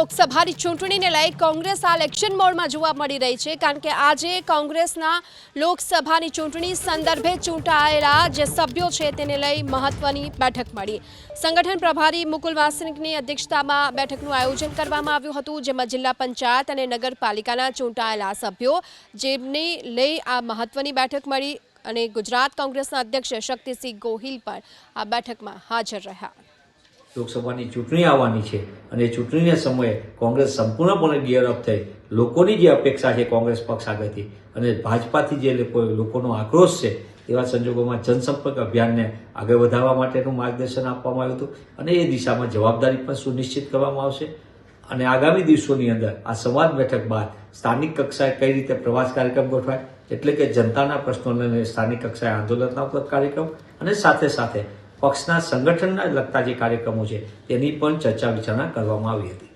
લોકસભાની ચૂંટણીને લઈ કોંગ્રેસ હાલ એક્શન મોડમાં જોવા મળી રહી છે, કારણ કે આજે કોંગ્રેસના લોકસભાની ચૂંટણી સંદર્ભે ચૂંટાયેલા જે સભ્યો છે તેને લઈ મહત્વની બેઠક મળી. સંગઠન પ્રભારી મુકુલ વાસનિકની અધ્યક્ષતામાં બેઠકનું આયોજન કરવામાં આવ્યું હતું, જેમાં જિલ્લા પંચાયત અને નગરપાલિકાના ચૂંટાયેલા સભ્યો જેમને લઈ આ મહત્વની બેઠક મળી અને ગુજરાત કોંગ્રેસના અધ્યક્ષ શક્તિસિંહ ગોહિલ પણ આ બેઠકમાં હાજર રહ્યા. લોકસભાની ચૂંટણી આવવાની છે અને ચૂંટણીના સમયે કોંગ્રેસ સંપૂર્ણપણે ગિયરઅપ થઈ લોકોની જે અપેક્ષા છે કોંગ્રેસ પક્ષ આગળથી અને ભાજપાથી જે લોકો લોકોનો આક્રોશ છે એવા સંજોગોમાં જનસંપર્ક અભિયાનને આગળ વધારવા માટેનું માર્ગદર્શન આપવામાં આવ્યું હતું અને એ દિશામાં જવાબદારી પણ સુનિશ્ચિત કરવામાં આવશે. અને આગામી દિવસોની અંદર આ સંવાદ બેઠક બાદ સ્થાનિક કક્ષાએ કઈ રીતે પ્રવાસ કાર્યક્રમ ગોઠવાય, એટલે કે જનતાના પ્રશ્નોને સ્થાનિક કક્ષાએ આંદોલનાત્મક કાર્યક્રમ અને સાથે સાથે પક્ષના સંગઠનના લગતા જે કાર્યક્રમો છે તેની પણ ચર્ચા વિચારણા કરવામાં આવી હતી.